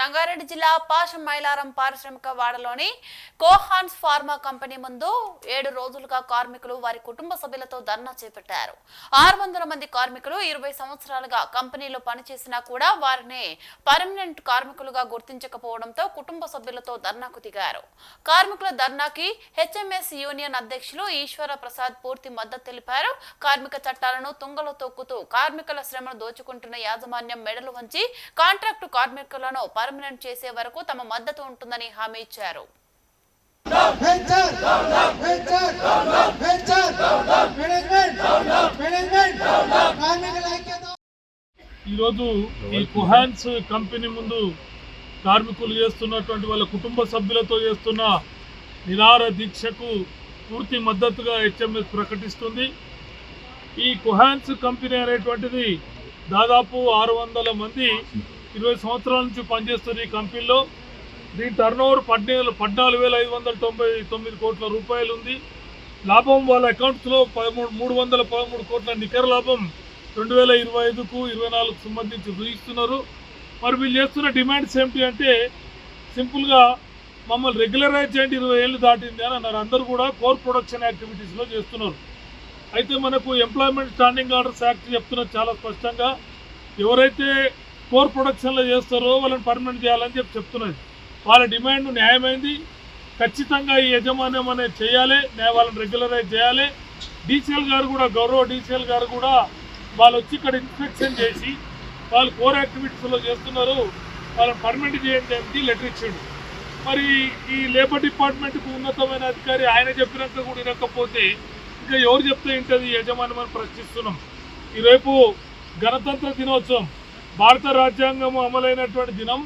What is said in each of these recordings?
సంగారెడ్డి జిల్లా పాషం మైలారం పారిశ్రామిక వాడలోని కోహాన్స్ pharma company ముందు ఏడు రోజులుగా కార్మికులు వారి కుటుంబ సభ్యులతో ధర్నా చేపట్టారు. ఆరు వందల మంది కార్మికులు ఇరవై సంవత్సరాలుగా కంపెనీలో పనిచేసినా కూడా వారిని పర్మనెంట్ కార్మికులుగా గుర్తించకపోవడంతో కుటుంబ సభ్యులతో ధర్నాకు దిగారు. కార్మికుల ధర్నాకి హెచ్ఎంఎస్ యూనియన్ అధ్యక్షులు ఈశ్వర ప్రసాద్ పూర్తి మద్దతు తెలిపారు. కార్మిక చట్టాలను తుంగలో తొక్కుతూ కార్మికుల శ్రమను దోచుకుంటున్న యాజమాన్యం మెడలు వంచి కాంట్రాక్టు కార్మికులను పర్మనెంట్ చేసే వరకు తమ మద్దతు ఉంటుందని హామీ ఇచ్చారు. ఈరోజు ఈ కుహాన్స్ కంపెనీ ముందు కార్మికులు చేస్తున్నటువంటి వాళ్ళ కుటుంబ సభ్యులతో చేస్తున్న నిరార దీక్షకు పూర్తి మద్దతుగా హెచ్ఎంఎస్ ప్రకటిస్తుంది. ఈ కుహాన్స్ కంపెనీ అనేటువంటిది దాదాపు ఆరు వందల మంది ఇరవై సంవత్సరాల నుంచి పనిచేస్తున్న ఈ కంపెనీలో దీని టర్న్ ఓవర్ పద్నాలుగు పద్నాలుగు వేల ఐదు వందల తొంభై తొమ్మిది కోట్ల రూపాయలు ఉంది. లాభం వాళ్ళ అకౌంట్స్లో పదమూడు మూడు వందల పదమూడు కోట్ల నికర లాభం రెండు వేల ఇరవై ఐదుకు ఇరవై నాలుగుకు సంబంధించి చూపిస్తున్నారు మరి వీళ్ళు చేస్తున్న డిమాండ్స్ ఏమిటి అంటే సింపుల్గా మమ్మల్ని రెగ్యులరైజ్ చేయండి ఇరవై ఏళ్ళు దాటింది అని అన్నారు. అందరూ కూడా కోర్ ప్రొడక్షన్ యాక్టివిటీస్లో చేస్తున్నారు. అయితే మనకు ఎంప్లాయ్మెంట్ స్టాండింగ్ ఆర్డర్స్ యాక్ట్ చెప్తున్నది చాలా స్పష్టంగా. ఎవరైతే కోర్ ప్రొడక్షన్లో చేస్తారో వాళ్ళని పర్మనెంట్ చేయాలని చెప్పి చెప్తున్నది. వాళ్ళ డిమాండ్ న్యాయమైంది. ఖచ్చితంగా ఈ యజమాన్యం అనేది చేయాలి నేను వాళ్ళని రెగ్యులరైజ్ చేయాలి. డీసీఎల్ గారు కూడా గౌరవ డీసీఎల్ గారు కూడా వాళ్ళు వచ్చి ఇక్కడ ఇన్స్పెక్షన్ చేసి వాళ్ళు కోర్ యాక్టివిటీస్లో చేస్తున్నారు. వాళ్ళని పర్మనెంట్ చేయండి అని లెటర్ ఇచ్చాడు. మరి ఈ లేబర్ డిపార్ట్మెంట్కు ఉన్నతమైన అధికారి ఆయన చెప్పినాక కూడా వినకపోతే ఇంకా ఎవరు చెప్తే ఏంటది యజమాని మనం ప్రశ్నిస్తున్నాం. ఈరేపు గణతంత్ర దినోత్సవం. భారత రాజ్యాంగం అమలైనటువంటి దినం.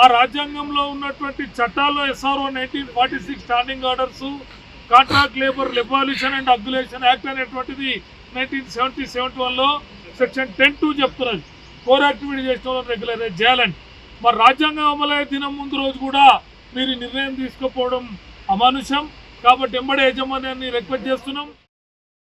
ఆ రాజ్యాంగంలో ఉన్నటువంటి చట్టాల్లో SRO nineteen forty six standing orders contract labour abolition and regulation act అనేటువంటిది నైన్టీన్ సెవెంటీ సెవెంటీ వన్లో సెక్షన్ టెన్ టూ చెప్తున్నది. కోర్ యాక్టివిటీ చేసిన వాళ్ళని రెగ్యులరైజ్ చేయాలని. మరి రాజ్యాంగం అమలయ్యే దినం ముందు రోజు కూడా మీరు నిర్ణయం తీసుకుపోవడం అమానుషం. కాబట్టి ఎంబడే యాజమాన్యాన్ని రిక్వెస్ట్ చేస్తున్నాం.